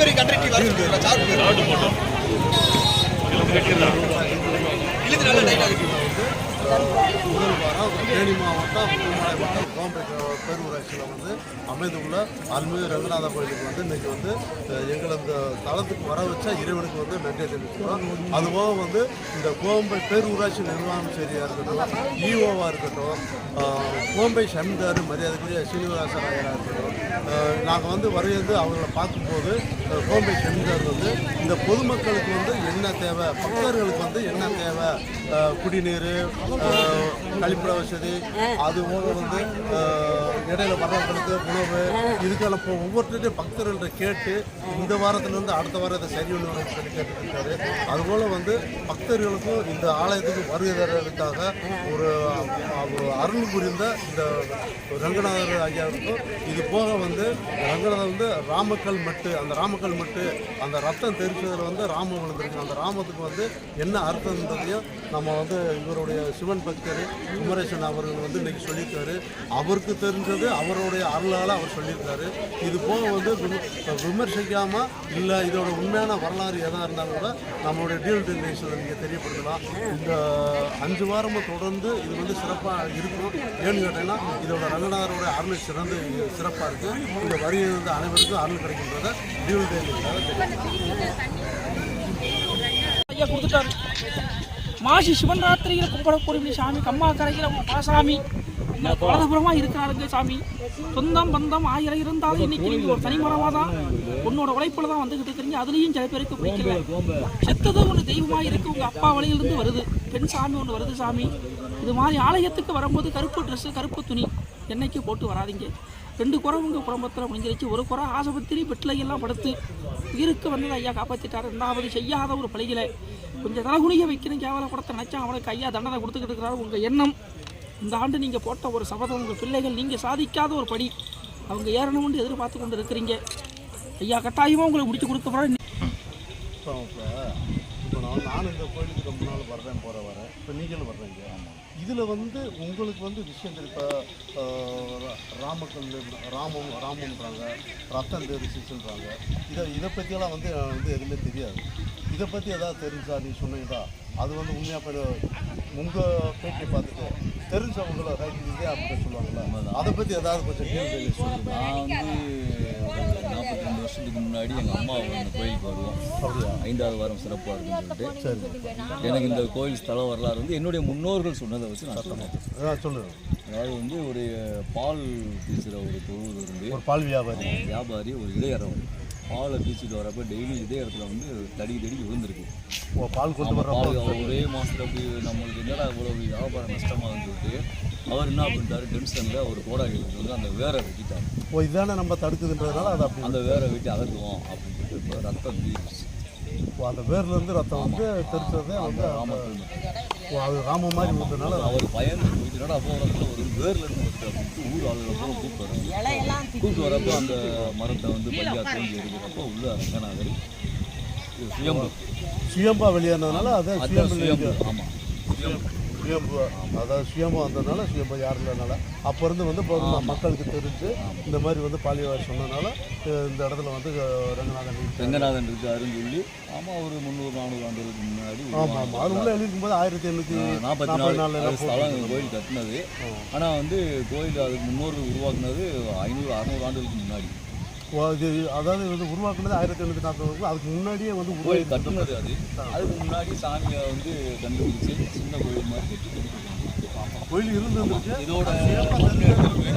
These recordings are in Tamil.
வரை கண்டக்டி வர சார்பு இழுத்து நல்லா டைட்டா கட்டி முதல் வாரம் தேனி மாவட்டம் பூமலை வட்டம் கோம்பை பேரூராட்சியில் வந்து அமைந்துள்ள அருள்மிகு ரங்கநாத கோயிலுக்கு வந்து இன்றைக்கி வந்து எங்களை அந்த தளத்துக்கு வர வச்ச இறைவனுக்கு வந்து நன்றி தெரிவிக்கிறோம் அதுபோக வந்து இந்த கோம்பை பேரூராட்சி நிர்வாகம் சரியாக இருக்கட்டும் இஓவாக இருக்கட்டும் கோம்பை சமிதார் மரியாதைக்குரிய சீனிவாசராயராக இருக்கட்டும் நாங்கள் வந்து வருகிறது அவங்கள பார்க்கும்போது கோம்பை சமிதார் வந்து இந்த பொதுமக்களுக்கு வந்து என்ன தேவை பக்தர்களுக்கு வந்து என்ன தேவை குடிநீர் கழிப்பிட வசதி அது போக வந்து இடையில வர்றவங்களுக்கு உணவு இதுக்கெல்லாம் இப்போ ஒவ்வொருத்தருடைய பக்தர்கள்ட்ட கேட்டு இந்த வாரத்திலேருந்து அடுத்த வாரம் இதை சரி பண்ணணும்னு சொல்லி கேட்டுருக்காரு அதுபோல் வந்து பக்தர்களுக்கும் இந்த ஆலயத்துக்கு வருகை ஒரு ஒரு அருள் புரிந்த இந்த ரங்கநாதர் ஐயாவுக்கும் இது போக வந்து ரங்கநாதர் வந்து ராமக்கல் மட்டு அந்த ராமக்கல் மட்டு அந்த ரத்தம் தெரிச்சதில் வந்து ராமம் விழுந்திருக்கு அந்த ராமத்துக்கு வந்து என்ன அர்த்தம்ன்றதையும் நம்ம வந்து இவருடைய சிவன் பக்தர் குமரேசன் அவர்கள் வந்து இன்னைக்கு சொல்லியிருக்காரு. அவருக்கு தெரிஞ்சது அவருடைய அருளால் அவர் சொல்லியிருக்காரு. இது போக வந்து விமர்சிக்காமல் இல்லை இதோட உண்மையான வரலாறு எதாக இருந்தாலும் கூட நம்மளுடைய டியூல் டெலிவிஷனில் நீங்கள் தெரியப்படுத்தலாம். இந்த அஞ்சு வாரமும் தொடர்ந்து இது வந்து சிறப்பாக இருக்கும். ஏன்னு கேட்டீங்கன்னா இதோட ரங்கநாதரோட அருள் சிறந்து சிறப்பாக இருக்குது இந்த வருகை வந்து அனைவருக்கும் அருள் கிடைக்கின்றத டியூல் டெலிவிஷனில் தெரியும் கொடுத்துட்டாரு. மாசி சிவன் ராத்திரியில் கும்பிடக்கூடிய சாமி கம்மா கரையில் பாசாமி பாலபுரமா இருக்கிறாருங்க சாமி. சொந்தம் பந்தம் ஆயிரம் இருந்தாலும் இன்னைக்கு நீங்க ஒரு தனிமரமா தான் உன்னோட உழைப்புல தான் வந்துகிட்டு இருக்கிறீங்க. அதுலயும் சில பேருக்கு பிடிக்கல. செத்தது ஒன்று தெய்வமா இருக்கு. உங்க அப்பா வழியிலிருந்து வருது. பெண் சாமி ஒன்று வருது சாமி. இது மாதிரி ஆலயத்துக்கு வரும்போது கருப்பு ட்ரெஸ் கருப்பு துணி என்னைக்கு போட்டு வராதீங்க. ரெண்டு குறை உங்கள் குடும்பத்தில் முடிஞ்சிருச்சு. ஒரு குறை ஆஸ்பத்திரி பெட்டில் எல்லாம் படுத்து உயிருக்கு வந்தது ஐயா காப்பாற்றிட்டார் ரெண்டாவது செய்யாத ஒரு பழிகளை கொஞ்சம் தலகுனிய வைக்கணும். கேவலப்படத்தை நினச்சா அவனுக்கு ஐயா தண்டனை கொடுத்துக்கிட்டு இருக்கிறாரு உங்கள் எண்ணம் இந்த ஆண்டு நீங்கள் போட்ட ஒரு சபதம் உங்கள் பிள்ளைகள் நீங்கள் சாதிக்காத ஒரு படி. அவங்க ஏறணும்னு எதிர்பார்த்து கொண்டு இருக்கிறீங்க ஐயா கட்டாயமாக உங்களுக்கு முடிச்சு கொடுக்க போகிறேன் இப்போ இப்போ நான் நானும் இந்த கோயிலுக்கு ரொம்ப நாள் வர்றேன் போகிற வரேன் இப்போ நீங்களும் வர்றீங்க. இதில் வந்து உங்களுக்கு வந்து விஷயம் இப்போ ராமக்கல் ராமம் ராமன்றாங்க ரத்தம் தெரிச்சுன்றாங்க இதை இதை பற்றியெல்லாம் வந்து வந்து எதுவுமே தெரியாது. இதை பற்றி ஏதாவது தெரிஞ்சா நீ சொன்னீங்களா? அது வந்து உண்மையாக இப்போ உங்கள் பேட்டியை பார்த்துட்டு தெரிஞ்சவங்கள ரைட் இதே அப்படின்னு சொல்லுவாங்களா? அதை பற்றி ஏதாவது கொஞ்சம் கேள்வி நான் வந்து நாற்பத்தி ரெண்டு வருஷத்துக்கு முன்னாடி எங்கள் அம்மா அந்த கோயிலுக்கு வருவோம். ஐந்தாவது வாரம் சிறப்பாக இருக்குன்னு சொல்லிட்டு எனக்கு இந்த கோயில் ஸ்தல வரலாறு வந்து என்னுடைய முன்னோர்கள் சொன்னதை வச்சு நான் சொன்னேன் சொல்லுங்கள் அதாவது வந்து ஒரு பால் பீசுகிற ஒரு தொழுவது இருந்து ஒரு பால் வியாபாரி. வியாபாரி ஒரு இடையறவர் பாலை பீச்சிட்டு வரப்போ டெய்லி இதே இடத்துல வந்து தடி தடி விழுந்திருக்கு. பால் கொண்டு பால் ஒரே மாதத்தில் அப்படி நம்மளுக்கு என்னடா இவ்வளோ வியாபாரம் நஷ்டமாகுன்னு சொல்லிட்டு அவர் என்ன பண்ணிட்டாரு டென்ஷனில் ஒரு கோடாரிகளுக்கு வந்து அந்த வேரை வெட்டிட்டார். ஓ இதுதானே நம்ம தடுக்குதுன்றதுனால அது அப்படி அந்த வேரை வெட்டி அகற்றுவோம் அப்படின்னு சொல்லிட்டு இப்போ ரத்தம் ஓ, அந்த வேர்ல இருந்து ரத்தம் வந்து தெரிச்சது வந்து அந்த- அது ராம மாதிரி வந்ததுனால அவர் பயந்து போயிட்டுனா அப்போ ஒரு வேர்ல இருந்து ஊர் ஆளுகளை பூரா கூப்பிட்டு கூப்பிட்டு வரப்போ அந்த மரத்தை வந்து பையா தோண்டி எடுக்கிறப்போ உள்ள ரங்கநாதர் சுயம்பு. சுயம்பா வெளியேறதுனால அது அதுதான் சுயம்பு ஆமாம் சுயம்பு. சுயம்பு அதாவது சுயம்பு வந்ததுனால சுயம்பு யார் இல்லைனால. அப்போ இருந்து வந்து வந்து மக்களுக்கு தெரிஞ்சு இந்த மாதிரி வந்து பாலியவாரி சொன்னதுனால இந்த இடத்துல வந்து ரங்கநாதன். ரங்கநாதன் இருக்காருன்னு சொல்லி ஆமாம் ஒரு முந்நூறு நானூறு ஆண்டுகளுக்கு முன்னாடி ஆமாம் ஆமாம் அது உள்ள போது ஆயிரத்தி எண்ணூற்றி நாற்பத்தி நாலு ஸ்தலம் கோயில் கட்டினது. ஆனால் வந்து கோயில் அதுக்கு முன்னோர்கள் உருவாக்குனது ஐநூறு அறநூறு ஆண்டுகளுக்கு முன்னாடி. இது அதாவது வந்து உருவாக்குனது ஆயிரத்தி எண்ணூற்றி நாற்பது அதுக்கு முன்னாடியே வந்து கோயில் கட்டுனது அது. அதுக்கு முன்னாடி சாமியை வந்து கண்டுபிடிச்சு சின்ன கோயில் மாதிரி கட்டி. கோயில் இருந்துருந்துச்சு. இதோட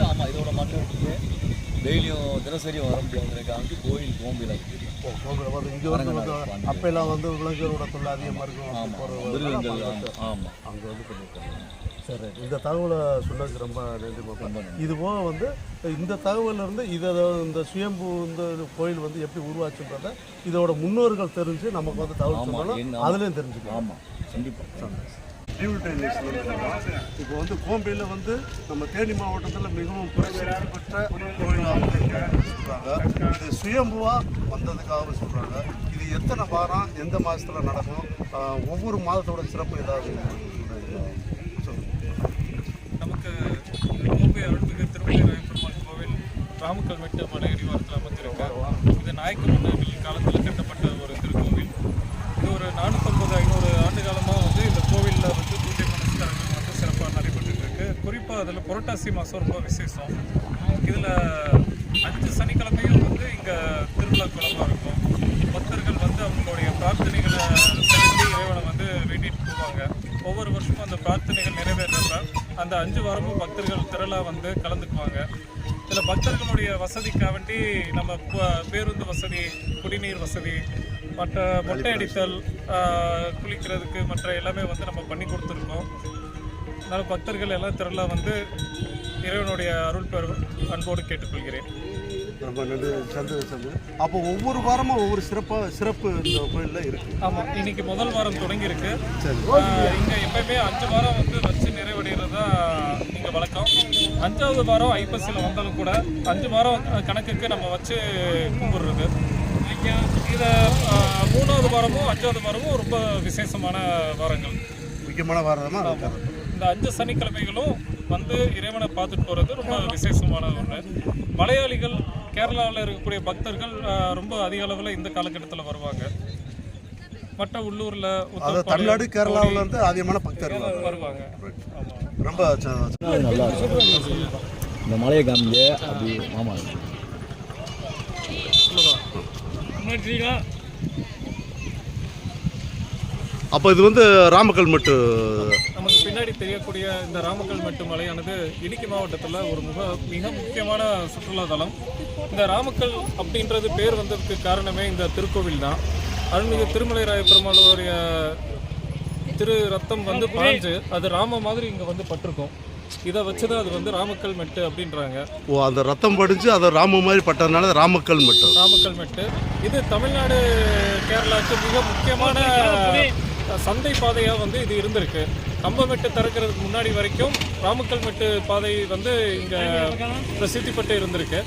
ஆமாம் இதோட மண் எடுத்துட்டு டெய்லியும் தினசரி வர முடியாதுக்காக கோயில் வந்து இங்கே வந்து அப்பெல்லாம் வந்து விலங்குகளோட தொல்லை அதிகமாக இருக்கும். ஆமாம் அங்கே வந்து பண்ணியிருக்காங்க சரி. இந்த தகவலை சொன்னதுக்கு ரொம்ப நன்றி மாப்பா இது போக வந்து இந்த தகவல்ல இருந்து இதை இந்த சுயம்பு இந்த கோயில் வந்து எப்படி உருவாச்சுன்றத இதோட முன்னோர்கள் தெரிஞ்சு நமக்கு வந்து தகவல் என்ன- அதுலேயும் தெரிஞ்சுக்கலாம். ஆமாம் கண்டிப்பாக இப்போ வந்து கோம்பையில் வந்து நம்ம தேனி மாவட்டத்தில் மிகவும் பிரசித்தி பெற்ற கோயிலாக சொல்கிறாங்க இது சுயம்புவாக வந்ததுக்காக சொல்கிறாங்க இது எத்தனை வாரம் எந்த மாதத்தில் நடக்கும்? ஒவ்வொரு மாதத்தோட சிறப்பு ஏதாவது கோம்பை அருள்மிகு திருமலை பெருமாள் கோவில் ராமக்கல் மலை அடிவாரத்தில் அமைந்திருக்கு இது நாயக்க மன்னர்கள் காலத்தில் கட்டப்பட்ட ஒரு திருக்கோவில். இது ஒரு நானூற்றம்பது ஐநூறு ஆண்டு காலமாக வந்து இந்த கோவிலில் வந்து பூஜை புனஸ்காரங்கள் வந்து சிறப்பாக நடைபெற்றுட்டு இருக்கு குறிப்பாக அதில் புரட்டாசி மாதம் ரொம்ப விசேஷம். இதில் அஞ்சு சனிக்கிழமையும் வந்து இங்கே திருவிழா குளமாக இருக்கும். பக்தர்கள் வந்து அவங்களுடைய பிரார்த்தனைகளை செலுத்தி இறைவனை வந்து வேண்டிட்டு போவாங்க. ஒவ்வொரு வருஷமும் அந்த பிரார்த்தனைகள் அந்த அஞ்சு வாரமும் பக்தர்கள் திரளாக வந்து கலந்துக்குவாங்க. இதில் பக்தர்களுடைய வசதிக்காகண்டி நம்ம பேருந்து வசதி குடிநீர் வசதி மற்ற மொட்டை அடித்தல் குளிக்கிறதுக்கு மற்ற எல்லாமே வந்து நம்ம பண்ணி கொடுத்துருக்கோம். அதனால் பக்தர்கள் எல்லாம் திரளாக வந்து இறைவனுடைய அருள் பெறும் அன்போடு கேட்டுக்கொள்கிறேன். ரொம்ப நன்றி சந்திரசன் அப்போ ஒவ்வொரு வாரமும் ஒவ்வொரு சிறப்பாக சிறப்பு இந்த கோயிலில் இருக்குது ஆமாம் இன்னைக்கு முதல் வாரம் தொடங்கியிருக்கு. சரி. இங்க எப்பயுமே அஞ்சு வாரம் வந்து வச்சு நிறைவடைகிறது தான் இங்க வழக்கம். அஞ்சாவது வாரம் ஐப்பசியில் வந்தாலும் கூட அஞ்சு வாரம் கணக்குக்கு நம்ம வச்சு கும்பிடுறது. இதை மூணாவது வாரமும் அஞ்சாவது வாரமும் ரொம்ப விசேஷமான வாரங்கள். முக்கியமான வாரமாக இந்த அஞ்சு சனிக்கிழமைகளும் வந்து இறைவனை பார்த்துட்டு போகிறது ரொம்ப விசேஷமான ஒன்று மலையாளிகள் கேரளாவில் இருக்கக்கூடிய பக்தர்கள் ரொம்ப அதிக அளவில் இந்த காலகட்டத்தில் வருவாங்க. மற்ற உள்ளூரில் அதாவது தமிழ்நாடு கேரளாவில் வந்து அதிகமான பக்தர்கள். வருவாங்க. ஆமாம் ரொம்ப நல்லா இருக்கும். இந்த மலையை காமிங்க அப்படி மாமா அப்போ இது வந்து ராமக்கல் மட்டு பின்னாடி தெரியக்கூடிய இந்த ராமக்கல் மெட்டு மலையானது இடுக்கி மாவட்டத்தில் ஒரு மிக மிக முக்கியமான சுற்றுலா தலம். இந்த ராமக்கல் அப்படின்றது பேர் வந்ததுக்கு காரணமே இந்த திருக்கோவில் தான். அருள்மிகு திருமலை ராய பெருமாளுடைய திரு ரத்தம் வந்து பாஞ்சு அது ராம மாதிரி இங்கே வந்து பட்டிருக்கும். இதை வச்சு தான் அது வந்து ராமக்கல் மெட்டு அப்படின்றாங்க. ஓ அந்த ரத்தம் படிஞ்சு அதை ராம மாதிரி பட்டதுனால ராமக்கல் மட்டு. ராமக்கல் மெட்டு. இது தமிழ்நாடு கேரளாவுக்கு மிக முக்கியமான சந்தை பாதையாக வந்து இது இருந்திருக்கு. கம்பமெட்டு திறக்கிறதுக்கு முன்னாடி வரைக்கும் ராமக்கல் மெட்டு பாதை வந்து இங்கே பிரசித்தி பெற்று இருந்திருக்கு.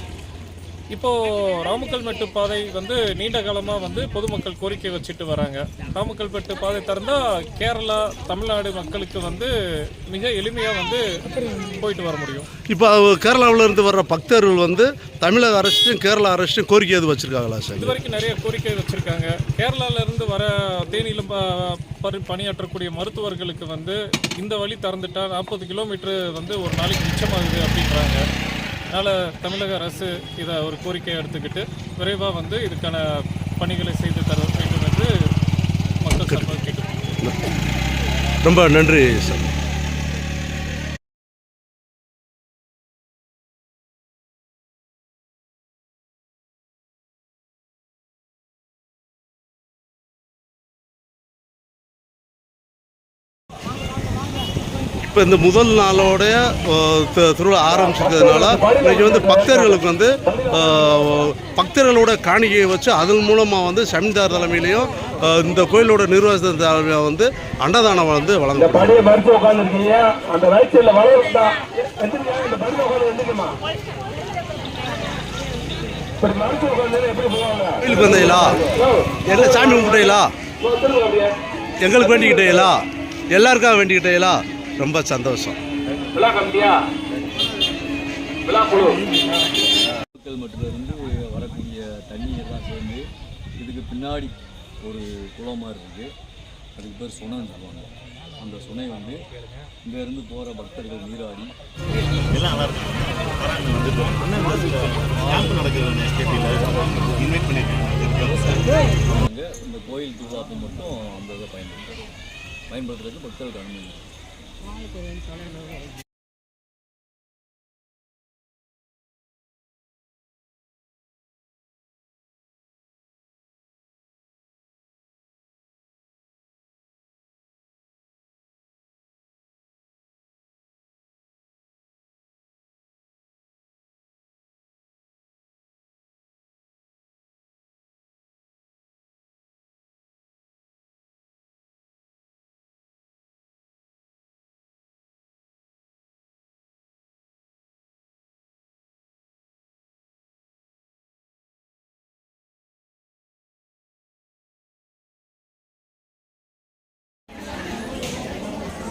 இப்போ ராமக்கல் மெட்டு பாதை வந்து நீண்ட காலமாக வந்து பொதுமக்கள் கோரிக்கை வச்சுட்டு வராங்க. ராமக்கல் மெட்டு பாதை திறந்தா கேரளா தமிழ்நாடு மக்களுக்கு வந்து மிக எளிமையாக வந்து போயிட்டு வர முடியும். இப்போ கேரளாவில் இருந்து வர்ற பக்தர்கள் வந்து தமிழக அரசும் கேரளா அரசும் கோரிக்கை எது வச்சிருக்காங்களா சார்? இது வரைக்கும் நிறைய கோரிக்கை வச்சிருக்காங்க. கேரளால இருந்து வர தேனியில பணியாற்றக்கூடிய மருத்துவர்களுக்கு வந்து இந்த வழி திறந்துட்டா நாற்பது கிலோமீட்டர் வந்து ஒரு நாளைக்கு மிச்சமாகுது அப்படின்றாங்க. அதனால் தமிழக அரசு இதை ஒரு கோரிக்கையை எடுத்துக்கிட்டு விரைவாக வந்து இதுக்கான பணிகளை செய்து தர வேண்டும் என்று மக்கள் சார்பாக கேட்டுக்கொள்கிறேன். ரொம்ப நன்றி சார். இப்போ இந்த முதல் நாளோடைய திருவிழா ஆரம்பிச்சிருக்கிறதுனால இன்னைக்கு வந்து பக்தர்களுக்கு வந்து பக்தர்களோட காணிக்கையை வச்சு அதன் மூலமாக வந்து சமிதார் தலைமையிலையும் இந்த கோயிலோட நிர்வாக தலைமையாக வந்து அன்னதானம் வந்து வழங்க கோயிலுக்கு வந்தீங்களா? எல்லாம் சாமி கும்பிட்டீங்களா? எங்களுக்கு வேண்டிக்கிட்டீங்களா? எல்லாருக்காக வேண்டிக்கிட்டீங்களா? ரொம்ப சந்தோஷம். மக்கள் மட்டிலிருந்து வரக்கூடிய தண்ணியெல்லாம் சேர்ந்து இதுக்கு பின்னாடி ஒரு குளம் மாதிரி இருக்குது அதுக்கு பேர் சுனைன்னு சொல்லுவாங்க. அந்த சுனை வந்து இங்கேருந்து போகிற பக்தர்கள் நீராடி எல்லாம் நல்லா இருக்கும் இந்த கோயில் திருவிழாக்கு மட்டும் அந்த இதை பயன்படுத்துறாங்க பயன்படுத்துறதுக்கு பக்தர்களுக்கு அனுமதி. Máy tính xanh.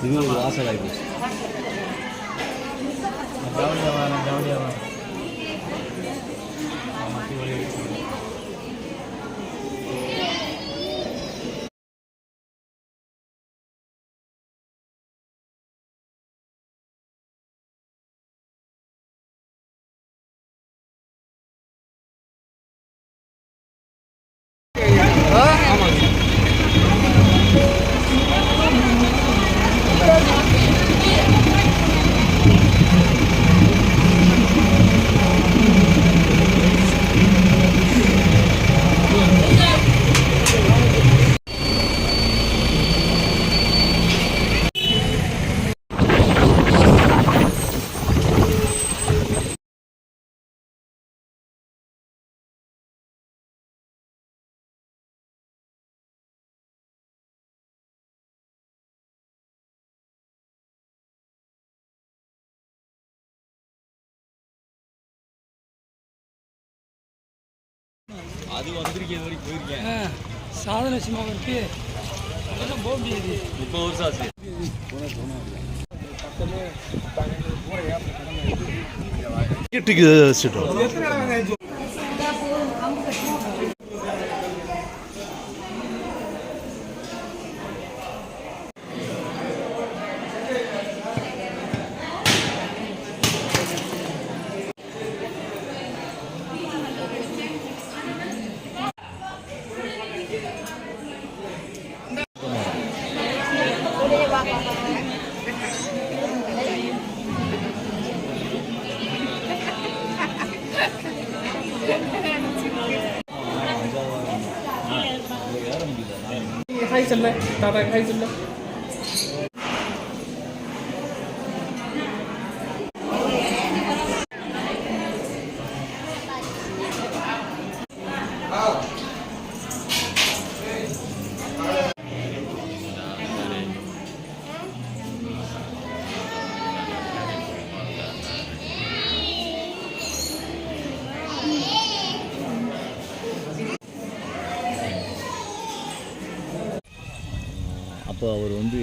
இது ஒரு வாசலாகி போச்சு அது வந்திருக்கேன் வரைக்கும் போயிருக்கேன். சாதனை சினிமாவும் இருக்கு. அதெல்லாம் போக முடியாது. முப்பது வருஷம் ஆச்சு. டிக்கெட்டுக்கு खाइसल्लाय ताता खाइसल्लाय Oh. அப்போ அவர் வந்து